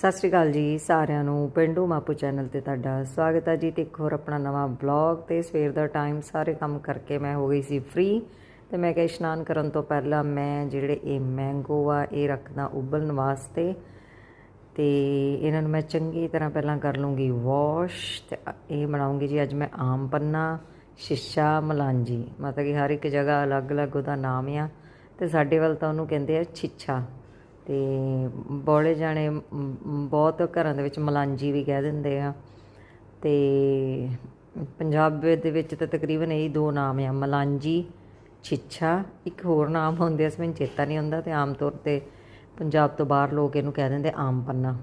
ਸਤਿ ਸ਼੍ਰੀ ਅਕਾਲ ਜੀ ਸਾਰਿਆਂ ਨੂੰ, ਪਿੰਡੂ ਮਾਪੂ ਚੈਨਲ ਤੇ ਤੁਹਾਡਾ ਸਵਾਗਤ ਹੈ ਜੀ ਤੇ ਇੱਕ ਹੋਰ ਆਪਣਾ ਨਵਾਂ ਬਲੌਗ ਤੇ ਸਵੇਰ ਦਾ ਟਾਈਮ ਸਾਰੇ ਕੰਮ ਕਰਕੇ ਮੈਂ ਹੋ ਗਈ ਸੀ ਫ੍ਰੀ ਤੇ ਮੈਂ ਕਿਹਾ ਇਸ਼ਨਾਨ ਕਰਨ ਤੋਂ ਪਹਿਲਾਂ ਮੈਂ ਜਿਹੜੇ ਇਹ ਮੈਂਗੋ ਆ, ਇਹ ਰੱਖਦਾ ਉਬਲਣ ਵਾਸਤੇ ਤੇ ਇਹਨਾਂ ਨੂੰ ਮੈਂ ਚੰਗੀ ਤਰ੍ਹਾਂ ਪਹਿਲਾਂ ਕਰ ਲੂੰਗੀ ਵਾਸ਼ ਤੇ ਇਹ ਬਣਾਉਂਗੀ ਜੀ ਅੱਜ ਮੈਂ ਆਮ ਪੰਨਾ, ਸ਼ਿਸ਼ਾ, ਮਲਾਂਜੀ। ਮਤਲਬ ਕਿ ਹਰ ਇੱਕ ਜਗ੍ਹਾ ਅਲੱਗ-ਅਲੱਗ ਉਹਦਾ ਨਾਮ ਆ ਤੇ ਸਾਡੇ ਵੱਲ ਤਾਂ ਉਹਨੂੰ ਕਹਿੰਦੇ ਆ ਛਿੱਛਾ। ਤੇ ਬੋਲੇ ਜਾਣੇ ਬਹੁਤ ਘਰਾਂ ਦੇ ਵਿੱਚ ਮਲਾਂਜੀ ਵੀ ਕਹਿ ਦਿੰਦੇ ਆ। ਤੇ ਪੰਜਾਬ ਦੇ ਵਿੱਚ ਤਾਂ ਤਕਰੀਬਨ ਇਹੀ ਦੋ ਨਾਮ ਆ, ਮਲਾਂਜੀ, ਛਿੱਛਾ, ਇੱਕ ਹੋਰ ਨਾਮ ਹੁੰਦੇ ਆ ਮੈਨੂੰ ਚੇਤਾ ਨਹੀਂ ਹੁੰਦਾ ਤੇ ਆਮ ਤੌਰ ਤੇ ਪੰਜਾਬ ਤੋਂ ਬਾਹਰ ਲੋਕ ਇਹਨੂੰ ਕਹਿ ਦਿੰਦੇ ਆਮ ਪੰਨਾ।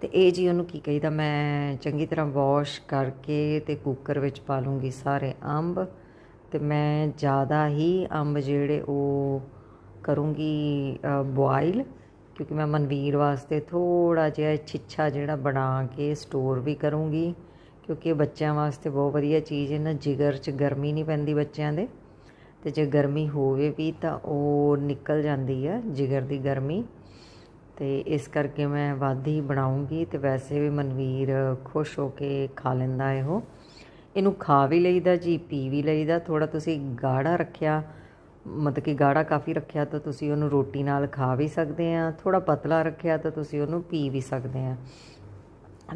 ਤੇ ਇਹ ਜੀ ਉਹਨੂੰ ਕੀ ਕਹੀਦਾ, ਮੈਂ ਚੰਗੀ ਤਰ੍ਹਾਂ ਵਾਸ਼ ਕਰਕੇ ਤੇ ਕੁੱਕਰ ਵਿੱਚ ਪਾ ਲੂੰਗੀ ਸਾਰੇ ਅੰਬ ਤੇ ਮੈਂ ਜ਼ਿਆਦਾ ਹੀ ਅੰਬ ਜਿਹੜੇ ਉਹ ਕਰੂੰਗੀ ਬੋਇਲ ਕਿਉਂਕਿ ਮੈਂ ਮਨਵੀਰ ਵਾਸਤੇ ਥੋੜਾ ਜਿਹਾ ਛਿੱਛਾ ਜਿਹੜਾ ਬਣਾ ਕੇ ਸਟੋਰ ਵੀ ਕਰੂੰਗੀ, ਕਿਉਂਕਿ ਬੱਚਿਆਂ ਵਾਸਤੇ ਬਹੁਤ ਵਧੀਆ ਚੀਜ਼ ਹੈ ਨਾ, ਜਿਗਰ 'ਚ ਗਰਮੀ ਨਹੀਂ ਪੈਂਦੀ ਬੱਚਿਆਂ ਦੇ, ਤੇ ਜੇ ਗਰਮੀ ਹੋਵੇ ਵੀ ਤਾਂ ਉਹ ਨਿਕਲ ਜਾਂਦੀ ਆ, ਜਿਗਰ ਦੀ ਗਰਮੀ, ਤੇ ਇਸ ਕਰਕੇ ਮੈਂ ਵੱਧ ਹੀ ਬਣਾਉਂਗੀ, ਤੇ ਵੈਸੇ ਵੀ ਮਨਵੀਰ ਖੁਸ਼ ਹੋ ਕੇ ਖਾ ਲੈਂਦਾ ਇਹੋ। ਇਹਨੂੰ ਖਾ ਵੀ ਲਈਦਾ ਜੀ, ਪੀ ਵੀ ਲਈਦਾ ਥੋੜਾ ਤੁਸੀਂ ਗਾੜਾ ਰੱਖਿਆ ਮਤਲਬ ਕਿ ਗਾੜਾ ਕਾਫੀ ਰੱਖਿਆ ਤਾਂ ਤੁਸੀਂ ਉਹਨੂੰ ਰੋਟੀ ਨਾਲ ਖਾ ਵੀ ਸਕਦੇ ਆ ਥੋੜਾ ਪਤਲਾ ਰੱਖਿਆ ਤਾਂ ਤੁਸੀਂ ਉਹਨੂੰ ਪੀ ਵੀ ਸਕਦੇ ਆ।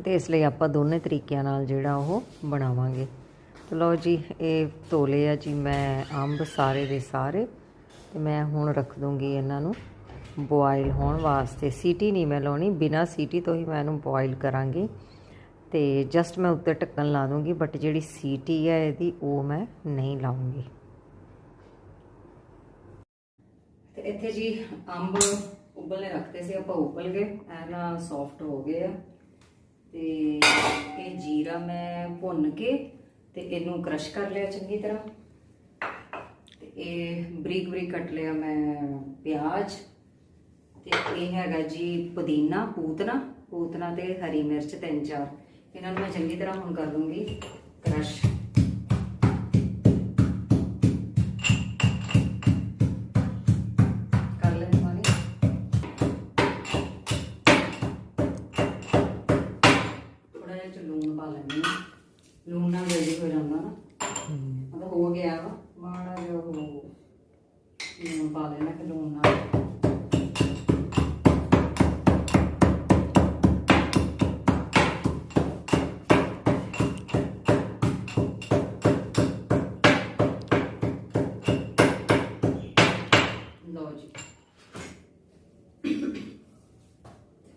ਤੇ ਇਸ ਲਈ ਆਪਾਂ ਦੋਨੇ ਤਰੀਕਿਆਂ ਨਾਲ ਜਿਹੜਾ ਉਹ ਬਣਾਵਾਂਗੇ। ਤੇ ਲਓ ਜੀ, ਇਹ ਤੋਲੇ ਆ ਜੀ, ਮੈਂ ਅੰਬ ਸਾਰੇ ਦੇ ਸਾਰੇ, ਤੇ ਮੈਂ ਹੁਣ ਰੱਖ ਦੂੰਗੀ ਇਹਨਾਂ ਨੂੰ ਬੋਇਲ ਹੋਣ ਵਾਸਤੇ। ਸੀਟੀ ਨਹੀਂ ਮੈਂ ਲਾਉਣੀ, ਬਿਨਾ ਸੀਟੀ ਤੋਂ ਹੀ ਮੈਂ ਇਹਨੂੰ ਬੋਇਲ ਕਰਾਂਗੀ। ਤੇ ਜਸਟ ਮੈਂ ਉੱਤੇ ਢੱਕਣ ਲਾ ਦੂੰਗੀ ਬਟ ਜਿਹੜੀ ਸੀਟੀ ਹੈ ਇਹਦੀ ਉਹ ਮੈਂ ਨਹੀਂ ਲਾਉਂਗੀ। ਤੇ ਇੱਥੇ ਜੀ ਅੰਬ ਉਬਲਨੇ ਰੱਖਦੇ ਸੀ, ਆਪਾਂ ਉਬਲ ਗਏ ਐਨਾ ਸੌਫਟ ਹੋ ਗਏ ਆ। ਤੇ ਇਹ ਜੀਰਾ ਮੈਂ ਭੁੰਨ ਕੇ ਤੇ ਇਹਨੂੰ ਕ੍ਰਸ਼ ਕਰ ਲਿਆ ਚੰਗੀ ਤਰ੍ਹਾਂ। ਤੇ ਇਹ ਬਰੀਕ ਬਰੀਕ ਕੱਟ ਲਿਆ ਮੈਂ ਪਿਆਜ਼। ਤੇ ਇਹ ਹੈਗਾ ਜੀ ਪੁਦੀਨਾ, ਪੂਤਨਾ। ਪੂਤਨਾ ਤੇ ਹਰੀ ਮਿਰਚ ਤਿੰਨ ਚਾਰ। ਇਹਨਾਂ ਨੂੰ ਮੈਂ ਚੰਗੀ ਤਰ੍ਹਾਂ ਹੁਣ ਕਰ ਦੂੰਗੀ ਕ੍ਰਸ਼ ਲੂਣ ਨਾਲ ਜਲਦੀ ਹੋ ਜਾਂਦਾ ਨਾ। ਮਤਲਬ ਹੋ ਗਿਆ ਵਾ ਮਾੜਾ ਜਿਹਾ ਉਹ ਲੂਣ ਪਾ ਲੈਣਾ ਕਿ ਲੂਣ ਨਾਲ।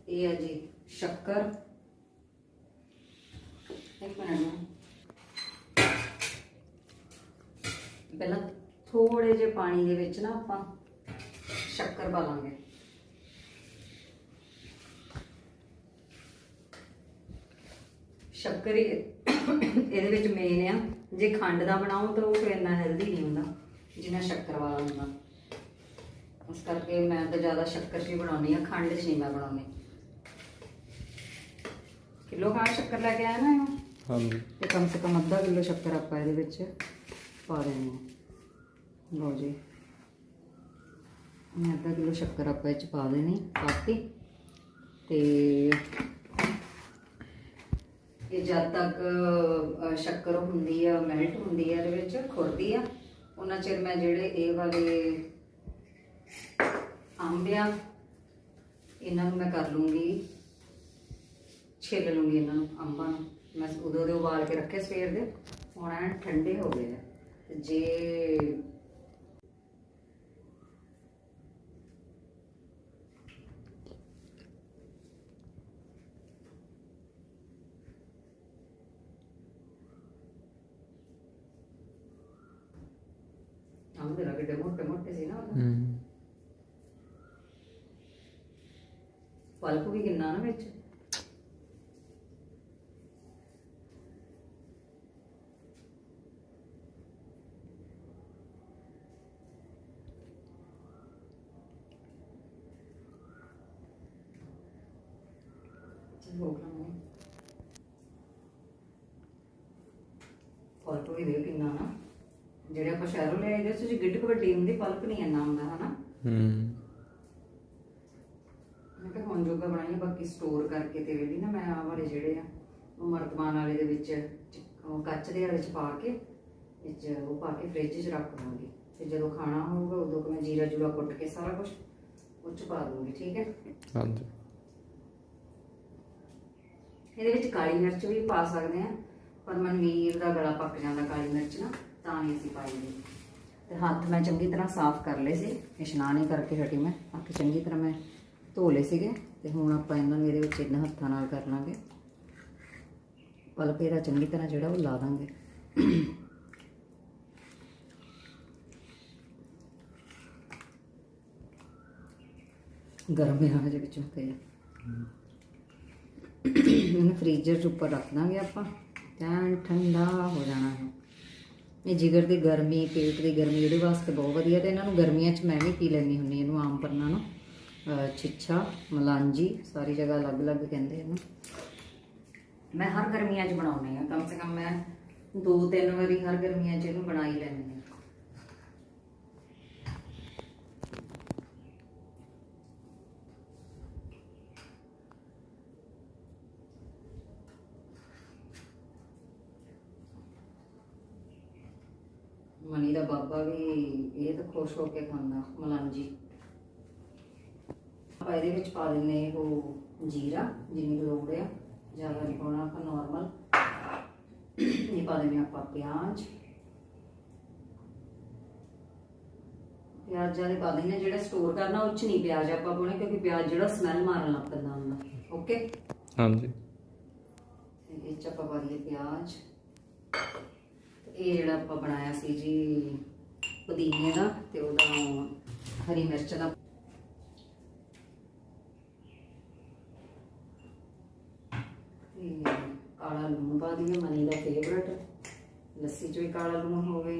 ਇਹ ਹੈ ਜੀ ਸ਼ੱਕਰ। ਇੱਕ ਮਿੰਟ ਨੂੰ ਪਹਿਲਾਂ ਥੋੜੇ ਜਿਹੇ ਪਾਣੀ ਦੇ ਵਿੱਚ ਨਾ ਆਪਾਂ ਸ਼ੱਕਰ ਪਾ ਲਾਂਗੇ। ਸ਼ੱਕਰ ਹੀ ਇਹਦੇ ਵਿੱਚ ਮੇਨ ਆ ਜੇ ਖੰਡ ਦਾ ਬਣਾਓ ਤਾਂ ਉਹ ਫਿਰ ਇੰਨਾ ਹੈਲਦੀ ਨਹੀਂ ਹੁੰਦਾ ਜਿੰਨਾ ਸ਼ੱਕਰ ਵਾਲਾ ਹੁੰਦਾ। ਇਸ ਕਰਕੇ ਮੈਂ ਤਾਂ ਜ਼ਿਆਦਾ ਸ਼ੱਕਰ 'ਚ ਹੀ ਬਣਾਉਣੀ ਆ ਖੰਡ 'ਚ ਨਹੀਂ ਮੈਂ ਬਣਾਉਣੀ ਕਿਲੋ ਖਾਣ ਸ਼ੱਕਰ ਲੈ ਕੇ ਆਇਆ ਨਾ ਇਹ ਹਾਂਜੀ। ਤੇ ਕਮ ਸੇ ਕਮ ਅੱਧਾ ਕਿਲੋ ਸ਼ੱਕਰ ਆਪਾਂ ਇਹਦੇ ਵਿੱਚ ਪਾ ਦੇਣੀ ਹੈ ਲਓ ਜੀ। ਮੈਂ ਅੱਧਾ ਕਿਲੋ ਸ਼ੱਕਰ ਆਪਾਂ ਇਹ ਚ ਪਾ ਦੇਣੀ ਪਾਤੀ ਤੇ ਇਹ ਜਦ ਤੱਕ ਸ਼ੱਕਰ ਹੁੰਦੀ ਆ, ਮੈਲਟ ਹੁੰਦੀ ਆ, ਇਹਦੇ ਵਿੱਚ ਖੁਰਦੀ ਆ ਉਹਨਾਂ ਚਿਰ ਮੈਂ ਜਿਹੜੇ ਇਹ ਵਾਲੇ ਅੰਬ ਆ, ਇਹਨਾਂ ਨੂੰ ਮੈਂ ਕਰ ਲੂੰਗੀ, ਛਿੱਲ ਲੂੰਗੀ ਇਹਨਾਂ ਨੂੰ, ਅੰਬਾਂ ਨੂੰ। ਮੈਂ ਉਦੋਂ ਦੇ ਉਬਾਲ ਕੇ ਰੱਖੇ ਸਵੇਰ ਦੇ, ਹੁਣ ਐਨ ਠੰਡੇ ਹੋ ਗਏ ਆ ਜੇ ਅੰਬ ਦੇ ਰਗੜੇ ਮੋਟੇ ਮੋਟੇ ਸੀ ਨਾ। ਹੂੰ ਵੀ ਕਿੰਨਾ ਨਾ ਵਿੱਚ ਚੱਲ ਹੋ ਗਿਆ ਮੈਂ ਪਲਪ ਵੀ ਦੇ ਕਿੰਨਾ ਨਾ। ਜਿਹੜੇ ਆਪਾਂ ਸ਼ਹਿਰੋਂ ਲੈ ਆਏ ਦੇ ਸੀ ਗਿੱਟ ਵੱਡੀ ਹੁੰਦੀ ਪਲਪ ਨਹੀਂ ਇੰਨਾ ਹੁੰਦਾ ਹਨਾ? ਹੂੰ। ਮੈਂ ਕਿਹਾ ਹੁਣ ਰੱਖਣ ਜੋਗਾ ਬਣਾਈ ਆ ਬਾਕੀ ਸਟੋਰ ਕਰਕੇ ਤੇਰੇ ਲਈ ਨਾ ਮੈਂ ਆਹ ਵਾਲੇ ਜਿਹੜੇ ਆ ਉਹ ਮਰਤਬਾਨ ਵਾਲੇ ਦੇ ਵਿੱਚ ਚ- ਉਹ ਕੱਚ ਦੇ ਵਾਲੇ ਵਿੱਚ ਪਾ ਕੇ ਵਿੱਚ ਉਹ ਪਾ ਕੇ ਫ੍ਰਿਜ 'ਚ ਰੱਖ ਦੂੰਗੀ ਤੇ ਜਦੋਂ ਖਾਣਾ ਹੋਊਗਾ ਉਦੋਂ ਮੈਂ ਜੀਰਾ ਜੂਰਾ ਕੁੱਟ ਕੇ ਸਾਰਾ ਕੁਝ ਉਹ 'ਚ ਪਾ ਦੂੰਗੀ ਠੀਕ ਹੈ? ਹਾਂਜੀ। ਇਹਦੇ ਵਿੱਚ ਕਾਲੀ ਮਿਰਚ ਵੀ ਪਾ ਸਕਦੇ ਆ ਪਰ ਮਨਵੀਰ ਦਾ ਗਲਾ ਪੱਕ ਜਾਂਦਾ ਕਾਲੀ ਮਿਰਚ ਨਾਲ, ਤਾਂ ਨਹੀਂ ਅਸੀਂ ਪਾਈ ਦੀ ਤੇ ਹੱਥ ਮੈਂ ਚੰਗੀ ਤਰ੍ਹਾਂ ਸਾਫ਼ ਕਰ ਲਏ ਸੀ। ਇਸ਼ਨਾਨ ਹੀ ਕਰਕੇ ਹਟੀ ਮੈਂ। ਹੱਥ ਚੰਗੀ ਤਰ੍ਹਾਂ ਮੈਂ ਧੋ ਲਏ ਸੀਗੇ। ਤੇ ਹੁਣ ਆਪਾਂ ਇਹਨਾਂ ਨੂੰ ਇਹਦੇ ਵਿੱਚ ਇਹਨਾਂ ਹੱਥਾਂ ਨਾਲ ਕਰ ਲਾਂਗੇ। ਪਲਪੇ ਦਾ ਚੰਗੀ ਤਰ੍ਹਾਂ ਜਿਹੜਾ ਉਹ ਲਾ ਦਾਂਗੇ। ਗਰਮ ਹੈ ਹਜੇ ਵਿੱਚੋਂ ਤੇ। ਇਹਨੂੰ ਫ੍ਰੀਜ਼ਰ 'ਚ ਉੱਪਰ ਰੱਖ ਦਾਂਗੇ ਆਪਾਂ। ਤਾਂ ਠੰਡਾ ਹੋ ਜਾਣਾ ਹੈ ਇਹ ਜਿਗਰ ਦੀ ਗਰਮੀ, ਪੇਟ ਦੀ ਗਰਮੀ, ਇਹਦੇ ਵਾਸਤੇ ਬਹੁਤ ਵਧੀਆ ਤੇ ਇਹਨਾਂ ਨੂੰ ਗਰਮੀਆਂ 'ਚ ਮੈਂ ਵੀ ਪੀ ਲੈਂਦੀ ਹੁੰਦੀ ਇਹਨੂੰ ਆਮ ਪੰਨਾ ਨੂੰ। ਛਿੱਛਾ, ਮਲਾਂਜੀ, ਸਾਰੀ ਜਗ੍ਹਾ ਅਲੱਗ-ਅਲੱਗ ਕਹਿੰਦੇ ਇਹਨੂੰ। ਮੈਂ ਹਰ ਗਰਮੀਆਂ 'ਚ ਬਣਾਉਂਦੀ ਆ ਕਮ ਸੇ ਕਮ ਮੈਂ ਦੋ ਤਿੰਨ ਵਾਰੀ ਹਰ ਗਰਮੀਆਂ 'ਚ ਇਹਨੂੰ ਬਣਾ ਹੀ ਲੈਂਦੀ ਹਾਂ ਮਨੀ ਦਾ ਬਾਬਾ ਵੀ ਇਹ ਤਾਂ ਖੁਸ਼ ਹੋ ਕੇ ਖਾਂਦਾ ਮਲਾਂਜੀ ਆਪਾਂ ਇਹਦੇ ਵਿੱਚ ਪਾ ਦਿੰਨੇ ਉਹ ਜੀਰਾ ਜਿੰਨੀ ਕੁ ਲੋੜ ਆ ਜ਼ਿਆਦਾ ਨਹੀਂ ਪਾਉਣਾ ਆਪਾਂ ਨਾਰਮਲ ਇਹ ਪਾ ਦਿੰਨੇ ਆਪਾਂ ਪਿਆਜ਼। ਪਿਆਜ਼ ਜ਼ਿਆਦਾ ਪਾ ਦਿੰਨੇ ਜਿਹੜਾ ਸਟੋਰ ਕਰਨਾ ਉਹ ਚ ਨਹੀਂ ਪਿਆਜ਼ ਆਪਾਂ ਪਾਉਣੇ ਕਿਉਂਕਿ ਪਿਆਜ਼ ਜਿਹੜਾ ਸਮੈਲ ਮਾਰਨ ਲੱਗ ਪੈਂਦਾ ਹੁੰਦਾ। ਓਕੇ ਹਾਂਜੀ। ਇਹ ਚ ਆਪਾਂ ਪਾ ਦਈਏ ਪਿਆਜ਼। ਇਹ ਜਿਹੜਾ ਆਪਾਂ ਬਣਾਇਆ ਸੀ ਜੀ ਪੁਦੀਨੇ ਦਾ ਤੇ ਉਹਦਾ ਹਰੀ ਮਿਰਚ ਦਾ ਤੇ ਕਾਲਾ ਲੂਣ ਪਾ ਦਈਏ ਮਨੀ ਦਾ ਫੇਵਰਟ ਲੱਸੀ ਚ ਵੀ ਕਾਲਾ ਲੂਣ ਹੋਵੇ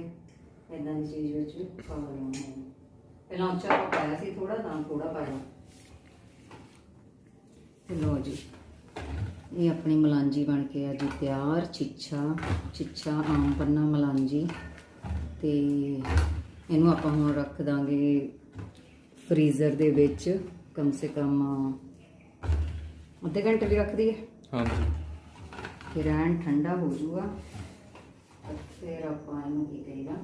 ਇਦਾਂ ਦੀ ਚੀਜ਼ ਵਿੱਚ ਵੀ ਕਾਲਾ ਲੂਣ ਹੋਵੇ। ਪਹਿਲਾਂ ਉੱਚਾ ਪਾਇਆ ਸੀ ਥੋੜਾ ਤਾਂ ਥੋੜਾ ਪਾਇਆ। ਤੇ ਲਓ ਜੀ, ਇਹ ਆਪਣੀ ਮਲਾਂਜੀ ਬਣ ਕੇ ਆ ਜੀ, ਤਿਆਰ, ਛਿੱਛਾ ਛਿੱਛਾ, ਆਮ ਪੰਨਾ ਮਲਾਂਜੀ। ਤੇ ਇਹਨੂੰ ਆਪਾਂ ਹੁਣ ਰੱਖ ਦਾਂਗੇ ਫ੍ਰੀਜ਼ਰ ਦੇ ਵਿੱਚ ਕਮ ਸੇ ਕਮ ਅੱਧੇ ਘੰਟੇ ਲਈ ਰੱਖ ਦਈਏ। ਹਾਂਜੀ। ਫਿਰ ਐਨ ਠੰਡਾ ਹੋ ਜਾਊਗਾ। ਤੇ ਫਿਰ ਆਪਾਂ ਇਹਨੂੰ ਕੀ ਕਰੀਦਾ?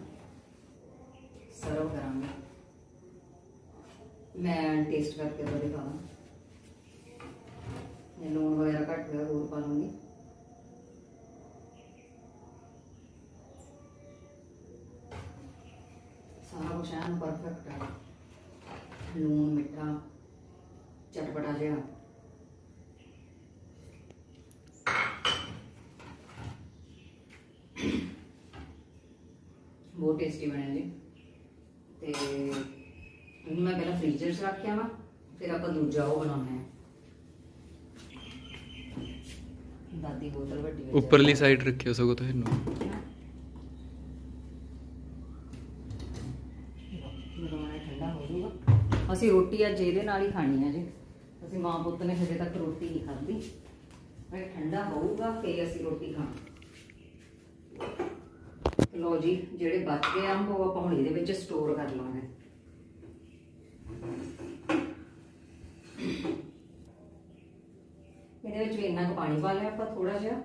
ਸਰਵ ਕਰਾਂਗੇ। ਮੈਂ ਟੇਸਟ ਕਰਕੇ ਉਹ ਦਿਖਾਵਾਂ ਇਹ ਲੂਣ ਵਗੈਰਾ ਘੱਟ ਹੋਇਆ ਹੋਰ ਪਾ ਲੂੰਗੀ ਸਾਰਾ ਕੁਛ ਐਨ ਪਰਫੈਕਟ ਹੈ ਲੂਣ ਮਿੱਠਾ ਚਟਪਟਾ ਜਿਹਾ। ਬਹੁਤ ਟੇਸਟੀ ਬਣਿਆ ਜੀ ਤੇ ਇਹਨੂੰ ਮੈਂ ਪਹਿਲਾਂ ਫ੍ਰੀਜ਼ਰ 'ਚ ਰੱਖਿਆ ਵਾ ਫਿਰ ਆਪਾਂ ਦੂਜਾ ਉਹ ਬਣਾਉਣਾ ਹੈ। ਦਾਦੀ ਬੋਤਲ ਵੱਡੀ ਵਿੱਚ ਉੱਪਰਲੀ ਸਾਈਡ ਰੱਖਿਓ ਸਗੋਂ ਤੁਹਾਨੂੰ ਜਦੋਂ ਇਹ ਠੰਡਾ ਹੋ ਜਾਊਗਾ ਅਸੀਂ ਰੋਟੀ ਅੱਜ ਇਹਦੇ ਨਾਲ ਹੀ ਖਾਣੀ ਆ ਜੀ। ਅਸੀਂ ਮਾਂ ਪੁੱਤ ਨੇ ਹਜੇ ਤੱਕ ਰੋਟੀ ਨਹੀਂ ਖਾਧੀ। ਇਹ ਠੰਡਾ ਹੋਊਗਾ, ਫੇਰ ਅਸੀਂ ਰੋਟੀ ਖਾਣੀ। ਲੋ ਜੀ, ਜਿਹੜੇ ਬਚ ਗਏ ਅੰਬ, ਉਹ ਆਪਾਂ ਹੁਣ ਇਹਦੇ ਵਿੱਚ ਸਟੋਰ ਕਰ ਲਾਂਗੇ। ਇਹਦੇ ਵਿੱਚ ਵੀ ਇੰਨਾ ਕੁ ਪਾਣੀ ਪਾ ਲਿਆ ਆਪਾਂ ਥੋੜਾ ਜਿਹਾ।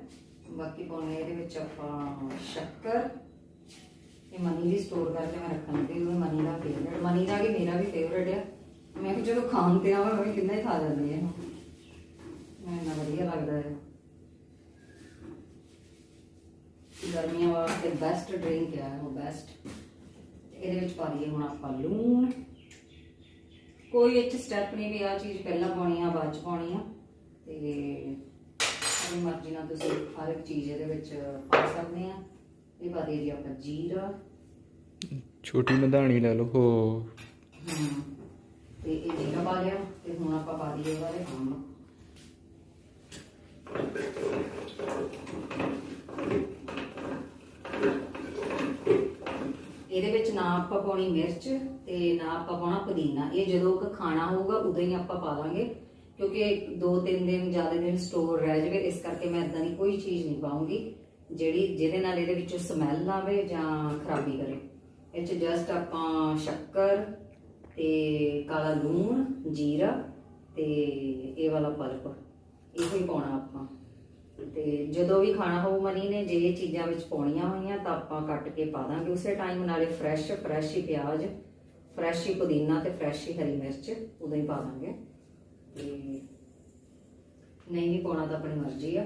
ਬਾਕੀ ਪਾਉਣੇ ਇਹਦੇ ਵਿੱਚ ਆਪਾਂ ਸ਼ੱਕਰ। ਇਹ ਮਨੀ ਦੀ ਸਟੋਰ ਕਰਕੇ ਮੈਂ ਰੱਖਣ ਲੱਗੀ ਉਹ ਮਨੀ ਦਾ ਫੇਵਰਟ ਮਨੀ ਦਾ ਕਿ ਮੇਰਾ ਵੀ ਫੇਵਰਟ ਹੈ ਮੈਂ ਕਿ ਜਦੋਂ ਖਾਣ ਤੇ ਆਵਾਂ ਮੈਂ ਕਿੰਨਾ ਹੀ ਖਾ ਜਾਂਦੀ ਹਾਂ ਮੈਨੂੰ ਨਾ ਵਧੀਆ ਲੱਗਦਾ ਹੈ ਗਰਮੀਆਂ ਵਾਸਤੇ ਬੈਸਟ ਡਰਿੰਕ ਹੈ ਉਹ ਬੈਸਟ ਇਹਦੇ ਵਿੱਚ ਪਾ ਦਈਏ ਹੁਣ ਆਪਾਂ ਲੂਣ। ਕੋਈ 'ਚ ਸਟੈਪ ਨਹੀਂ ਵੀ ਆ ਚੀਜ਼ ਪਹਿਲਾਂ ਪਾਉਣੀ ਆ ਬਾਅਦ ਚ ਪਾਉਣੀ ਆ। ਤੇ ਆਪਣੀ ਮਰਜ਼ੀ ਨਾਲ ਤੁਸੀਂ ਹਰ ਇੱਕ ਚੀਜ਼ ਇਹਦੇ ਵਿੱਚ ਪਾ ਸਕਦੇ ਆ। ਇਹ ਪਾ ਦਈਏ ਜੀ ਆਪਾਂ ਜੀਰਾ। ਛੋਟੀ ਮਧਾਣੀ ਲੈ ਲਓ ਹੋ। ਤੇ ਇਹ ਜੀਰਾ ਪਾ ਲਿਆ ਤੇ ਹੁਣ ਆਪਾਂ ਪਾ ਦਈਏ ਵਾਲੇ ਅੰਬ ਇਹਦੇ ਵਿੱਚ ਨਾ ਆਪਾਂ ਪਾਉਣੀ ਮਿਰਚ ਤੇ ਨਾ ਆਪਾਂ ਪਾਉਣਾ ਪੁਦੀਨਾ। ਇਹ ਜਦੋਂ ਕ ਖਾਣਾ ਹੋਊਗਾ, ਉਦੋਂ ਹੀ ਆਪਾਂ ਪਾ ਦਾਂਗੇ, ਕਿਉਂਕਿ ਦੋ ਤਿੰਨ ਦਿਨ ਜ਼ਿਆਦਾ ਦਿਨ ਸਟੋਰ ਰਹਿ ਜਾਵੇ, ਇਸ ਕਰਕੇ ਮੈਂ ਇਦਾਂ ਦੀ ਕੋਈ ਚੀਜ਼ ਨਹੀਂ ਪਾਉਂਗੀ, ਜਿਹੜੀ ਜਿਹਦੇ ਨਾਲ ਇਹਦੇ ਵਿੱਚੋਂ ਸਮੈਲ ਆਵੇ ਜਾਂ ਖਰਾਬੀ ਕਰੇ। ਇਹ ਚ ਜਸਟ ਆਪਾਂ ਸ਼ੱਕਰ ਤੇ ਕਾਲਾ ਲੂਣ, ਜੀਰਾ ਤੇ ਇਹ ਵਾਲਾ ਪਲਪ। ਇਹੋ ਹੀ ਪਾਉਣਾ ਆਪਾਂ। ਤੇ ਜਦੋਂ ਵੀ ਖਾਣਾ ਹੋਊ ਮਨੀ ਨੇ, ਜੇ ਇਹ ਚੀਜ਼ਾਂ ਵਿੱਚ ਪਾਉਣੀਆਂ ਹੋਈਆਂ ਤਾਂ ਆਪਾਂ ਕੱਟ ਕੇ ਪਾ ਦਾਂਗੇ। ਉਸੇ ਟਾਈਮ ਨਾਲੇ ਫਰੈਸ਼ ਫਰੈਸ਼ ਹੀ ਪਿਆਜ਼ ਫਰੈਸ਼ ਹੀ ਪੁਦੀਨਾ ਤੇ ਫਰੈਸ਼ ਹੀ ਹਰੀ ਮਿਰਚ, ਉਦੋਂ ਹੀ ਪਾ ਦਾਂਗੇ। ਤੇ ਨਹੀਂ ਵੀ ਪਾਉਣਾ ਤਾਂ ਆਪਣੀ ਮਰਜ਼ੀ ਆ।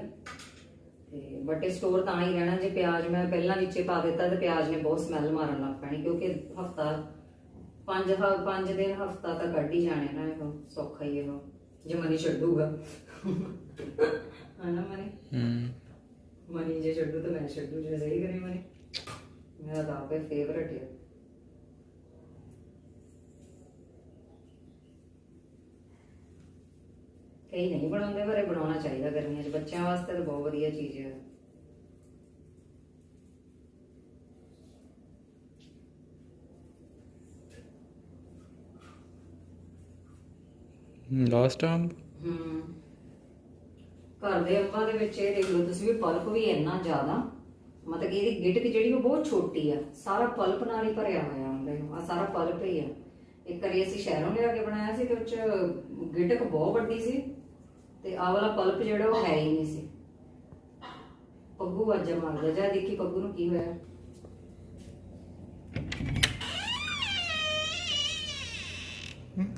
ਤੇ ਬਟ ਸਟੋਰ ਤਾਂ ਹੀ ਰਹਿਣਾ। ਜੇ ਪਿਆਜ਼ ਮੈਂ ਪਹਿਲਾਂ ਵਿੱਚੇ ਪਾ ਦਿੱਤਾ ਤੇ ਪਿਆਜ਼ ਨੇ ਬਹੁਤ ਸਮੈਲ ਮਾਰਨ ਲੱਗ ਪੈਣੀ, ਕਿਉਂਕਿ ਹਫਤਾ ਪੰਜ ਹ- ਪੰਜ ਦਿਨ ਹਫਤਾ ਤਾਂ ਕੱਢ ਹੀ ਜਾਣੇ ਨਾ ਇਹ ਸੌਖਾ ਹੀ ਇਹ ਜੇ ਮਨੀ ਛੱਡੂਗਾ। ਹਨਾ ਮਨੀ? ਹੂੰ। ਮਨੀ ਜੇ ਛੱਡੂ ਤਾਂ ਮੈਂ ਛੱਡੂ ਜੇ ਸਹੀ ਕਰੇ ਮਨੀ। ਮੇਰਾ ਤਾਂ ਆਪੇ ਫੇਵਰਟ ਹੈ ਕਈ ਨਹੀਂ ਬਣਾਉਂਦੇ ਪਰ ਇਹ ਬਣਾਉਣਾ ਚਾਹੀਦਾ ਗਰਮੀਆਂ 'ਚ। ਬੱਚਿਆਂ ਵਾਸਤੇ ਤਾਂ ਬਹੁਤ ਵਧੀਆ ਚੀਜ਼ ਹੈ ਲਾਸਟ ਟਾਈਮ ਹਮ ਘਰ ਦੇ ਅੰਬਾਂ ਦੇ ਵਿੱਚ ਇਹ ਦੇਖ ਲਓ ਤੁਸੀਂ ਵੀ ਪਲਪ ਵੀ ਇੰਨਾ ਜ਼ਿਆਦਾ ਮਤਲਬ ਕਿ ਇਹਦੀ ਗਿਟਕ ਜਿਹੜੀ ਉਹ ਬਹੁਤ ਛੋਟੀ ਆ ਸਾਰਾ ਪਲਪ ਨਾਲ ਹੀ ਭਰਿਆ ਹੋਇਆ ਹੁੰਦਾ ਇਹ ਆ ਸਾਰਾ ਪਲਪ ਹੀ ਆ। ਇੱਕ ਵਾਰੀ ਅਸੀਂ ਸ਼ਹਿਰੋਂ ਲਿਆ ਕੇ ਬਣਾਇਆ ਸੀ ਤੇ ਉਹ ਚ ਗਿਟਕ ਬਹੁਤ ਵੱਡੀ ਸੀ ਤੇ ਆਹ ਵਾਲਾ ਪਲਪ ਜਿਹੜਾ ਉਹ ਹੈ ਹੀ ਨਹੀਂ ਸੀ। ਪੱਗੂ ਅੱਜ ਮਾਰਦਾ ਜਾ ਦੇਖੀ ਪੱਗੂ ਨੂੰ ਕੀ ਹੋਇਆ।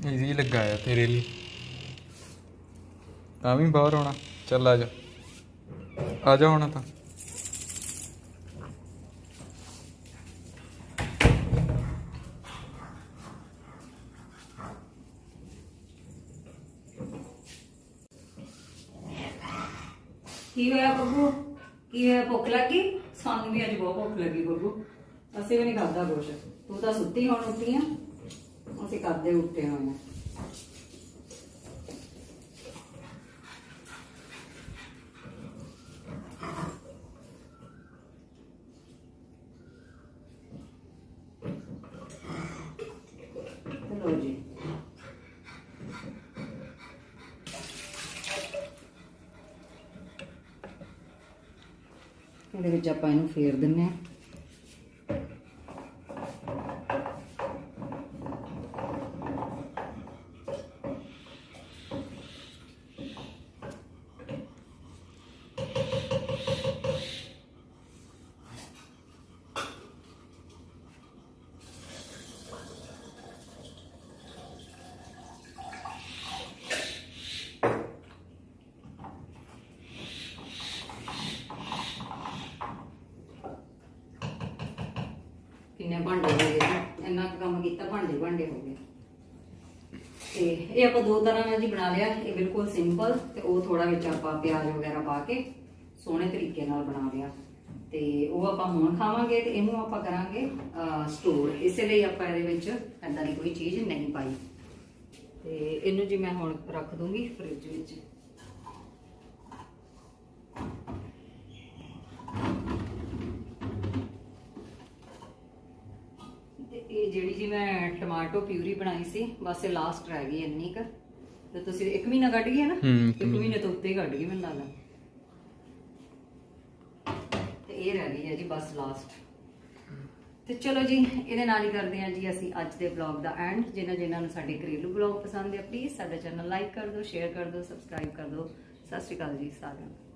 ਈਜ਼ੀ ਲੱਗਾ ਆ ਤੇਰੇ ਲਈ। ਤਾਂ ਵੀ ਬਾਹਰ ਆਉਣਾ ਚੱਲ ਆ ਜਾ। ਆ ਜਾ ਹੁਣ ਤਾਂ। ਕੀ ਹੋਇਆ ਬੱਬੂ? ਕੀ ਹੋਇਆ? ਭੁੱਖ ਲੱਗੀ? ਸਾਨੂੰ ਵੀ ਅੱਜ ਬਹੁਤ ਭੁੱਖ ਲੱਗੀ ਬੱਬੂ। ਅਸੀਂ ਵੀ ਨਹੀਂ ਖਾਦਾ ਕੁਛ। ਤੂੰ ਤਾਂ ਸੁੱਤੀ ਹੁਣ ਉੱਠੀ ਆ। ਅਸੀਂ ਕਰਦੇ ਉੱਠੇ ਹੋਏ ਆ ਲੋ ਜੀ ਇਹਦੇ ਵਿੱਚ ਆਪਾਂ ਇਹਨੂੰ ਫੇਰ ਦਿੰਨੇ ਆ ਕਿੰਨੇ ਭਾਂਡੇ ਹੋ ਗਏ ਇੰਨਾ ਕੁ ਕੰਮ ਕੀਤਾ, ਭਾਂਡੇ ਭਾਂਡੇ ਹੋ ਗਏ। ਤੇ ਇਹ ਆਪਾਂ ਦੋ ਤਰ੍ਹਾਂ ਨਾਲ ਜੀ ਬਣਾ ਲਿਆ। ਇਹ ਬਿਲਕੁਲ ਸਿੰਪਲ ਤੇ ਉਹ ਥੋੜਾ ਵਿੱਚ ਆਪਾਂ ਪਿਆਜ਼ ਵਗੈਰਾ ਪਾ ਕੇ ਸੋਹਣੇ ਤਰੀਕੇ ਨਾਲ ਬਣਾ ਲਿਆ। ਤੇ ਉਹ ਆਪਾਂ ਹੁਣ ਖਾਵਾਂਗੇ ਤੇ ਇਹਨੂੰ ਆਪਾਂ ਕਰਾਂਗੇ ਸਟੋਰ ਇਸੇ ਲਈ ਆਪਾਂ ਇਹਦੇ ਵਿੱਚ ਐਦਾਂ ਦੀ ਕੋਈ ਚੀਜ਼ ਨਹੀਂ ਪਾਈ। ਤੇ ਇਹਨੂੰ ਜੀ ਮੈਂ ਹੁਣ ਰੱਖ ਦੂੰਗੀ ਫ੍ਰਿਜ ਵਿੱਚ। ਤੇ ਇਹ ਜਿਹੜੀ ਜੀ ਮੈਂ ਟਮਾਟੋ ਪਿਊਰੀ ਬਣਾਈ ਸੀ ਬਸ ਇਹ ਲਾਸਟ ਰਹਿ ਗਈ ਇੰਨੀ ਕੁ। ਤੇ ਤੁਸੀਂ ਇੱਕ ਮਹੀਨਾ ਕੱਢ ਗਏ ਨਾ? ਹੂੰ, ਇੱਕ ਮਹੀਨੇ। ਤੋਂ ਉੱਤੇ ਹੀ ਕੱਢ ਗਈ ਮੈਨੂੰ ਲੱਗਦਾ। ਤੇ ਇਹ ਰਹਿ ਗਈ ਹੈ ਜੀ ਬਸ ਲਾਸਟ ਤੇ ਚਲੋ ਜੀ ਇਹਦੇ ਨਾਲ ਹੀ ਕਰਦੇ ਹਾਂ ਜੀ ਅਸੀਂ ਅੱਜ ਦੇ ਵਲੌਗ ਦਾ ਐਂਡ ਜਿਨ੍ਹਾਂ ਜਿਨ੍ਹਾਂ ਨੂੰ ਸਾਡੇ ਘਰੇਲੂ ਵਲੌਗ ਪਸੰਦ ਹੈ ਪਲੀਜ਼ ਸਾਡਾ ਚੈਨਲ ਲਾਈਕ ਕਰ ਦਿਓ ਸ਼ੇਅਰ ਕਰ ਦਿਓ ਸਬਸਕ੍ਰਾਈਬ ਕਰ ਦਿਓ। ਸਤਿ ਸ਼੍ਰੀ ਅਕਾਲ ਜੀ ਸਾਰਿਆਂ ਨੂੰ।